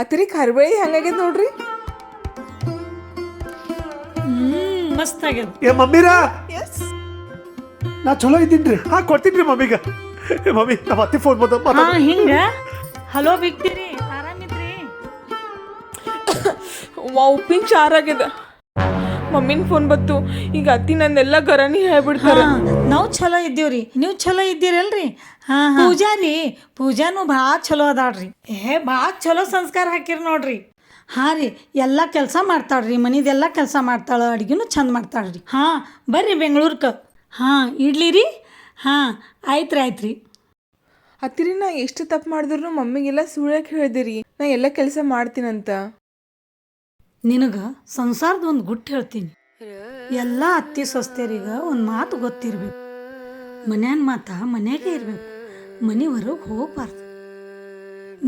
ಅತ್ತಿರಿ ಕರ್ಬೇಳಿ ಹೆಂಗಾಗ್ಯದ ನೋಡ್ರಿ? ಹ್ಮ್ ಮಸ್ತ್ ಆಗ್ಯದ. ಏ ಮಮ್ಮಿರಾ? ಎಸ್ ನಾ ಚಲೋ ಇದ್ದೀನ್ರಿ. ಹಾ ಕೊಡ್ತೀನಿ ಮಮ್ಮಿಗ. ಏ ಮಮ್ಮಿ ನಮ್ಮ ಅತ್ತೆ ಫೋನ್ ಬಂದ ಹಾ ಹಿಂಗ? ಹಲೋ ಬಿಗ್ತೀರಿ ಆರಾಮಿದ್ರಿ? ವಾ ಉಪ್ಪಿನ ಚಾರ್ ಆಗ್ಯದ. ಮಮ್ಮಿನ ಫೋನ್ ಬತ್ತು ಈಗ ಅತ್ತಿ ನಂದೆಲ್ಲ ಗರನಿ ಹೇಳ್ಬಿಡ್ತಾರ. ನಾವು ಚಲೋ ಇದ್ದೀವ್ರಿ. ನೀವು ಛಲೋ ಇದ್ದೀರಲ್ರಿ? ಪೂಜಾ ರೀ ಪೂಜಾನು ಭಾಳ ಚಲೋ ಅದಾಳ್ರಿ. ಏ ಭಾಳ ಚಲೋ ಸಂಸ್ಕಾರ ಹಾಕಿರಿ ನೋಡ್ರಿ. ಹಾ ರೀ ಎಲ್ಲ ಕೆಲಸ ಮಾಡ್ತಾಳ್ರಿ ಮನಿದೆಲ್ಲ ಕೆಲಸ ಮಾಡ್ತಾಳ ಅಡ್ಗಿನೂ ಚಂದ ಮಾಡ್ತಾಳ್ರಿ. ಹಾ ಬರ್ರಿ ಬೆಂಗ್ಳೂರ್ಕ. ಹಾ ಇಡ್ಲಿ ರೀ? ಹಾ ಆಯ್ತು ರೀ ಆಯ್ತು ರೀ ಅತ್ತಿರಿ ನಾ ಎಷ್ಟು ತಪ್ಪು ಮಾಡಿದ್ರು ಮಮ್ಮಿಗೆಲ್ಲ ಸುಳ್ಯಕ್ಕೆ ಹೇಳ್ದಿರಿ. ನಾ ಎಲ್ಲ ಕೆಲಸ ಮಾಡ್ತೀನಂತ. ನಿನಗೆ ಸಂಸಾರದ ಒಂದು ಗುಟ್ಟು ಹೇಳ್ತೀನಿ. ಎಲ್ಲ ಅತ್ತಿ ಸೊಸ್ತೇರಿಗ ಒಂದು ಮಾತು ಗೊತ್ತಿರ್ಬೇಕು. ಮನ್ಯಾನ ಮಾತಾ ಮನ್ಯಾಗೆ ಇರ್ಬೇಕು. ಮನೆ ಹೊರಗೆ ಹೋಗ್ಬಾರ್ದು.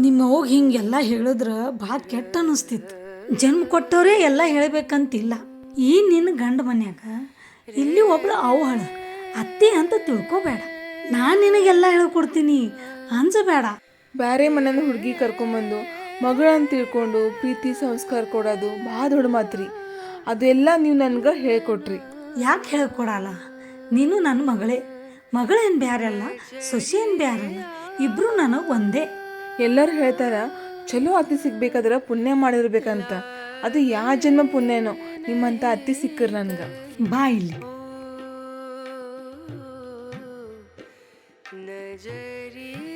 ನಿಮ್ಮ ಹೋಗಿ ಹಿಂಗೆಲ್ಲ ಹೇಳಿದ್ರೆ ಭಾಳ ಕೆಟ್ಟ ಅನಿಸ್ತಿತ್ತು. ಜನ್ಮ ಕೊಟ್ಟವರೇ ಎಲ್ಲ ಹೇಳ್ಬೇಕಂತಿಲ್ಲ. ಈ ನಿನ್ನ ಗಂಡ ಮನ್ಯಾಗ ಇಲ್ಲಿ ಒಬ್ಳು ಅವಹಳ ಅತ್ತೆ ಅಂತ ತಿಳ್ಕೊಬೇಡ. ನಾನು ನಿನಗೆಲ್ಲ ಹೇಳ್ಕೊಡ್ತೀನಿ. ಅಂಜಬೇಡ. ಬೇರೆ ಮನೆಯ ಹುಡುಗಿ ಕರ್ಕೊಂಬಂದು ಮಗಳನ್ನ ತಿಳ್ಕೊಂಡು ಪ್ರೀತಿ ಸಂಸ್ಕಾರ ಕೊಡೋದು ಭಾಳ ದೊಡ್ಡ ಮಾತ್ರಿ. ಅದೆಲ್ಲ ನೀವು ನನ್ಗೆ ಹೇಳ್ಕೊಟ್ರಿ. ಯಾಕೆ ಹೇಳ್ಕೊಡಲ್ಲ? ನೀನು ನನ್ನ ಮಗಳೇ. ಮಗಳೇನ್ ಬ್ಯಾರಲ್ಲ ಸೊಸಿ ಏನು ಬ್ಯಾರಲ್ಲ ಇಬ್ರು ನಾನು ಒಂದೇ. ಎಲ್ಲರೂ ಹೇಳ್ತಾರ ಚಲೋ ಅತಿ ಸಿಗ್ಬೇಕಾದ್ರ ಪುಣ್ಯ ಮಾಡಿರ್ಬೇಕಂತ. ಅದು ಯಾವ ಜನ್ಮ ಪುಣ್ಯನೋ ನಿಮ್ಮಂತ ಅತಿ ಸಿಕ್ಕರ್ ನನ್ಗ. ಬಾ ಇಲ್ಲಿ. ನಜರಿ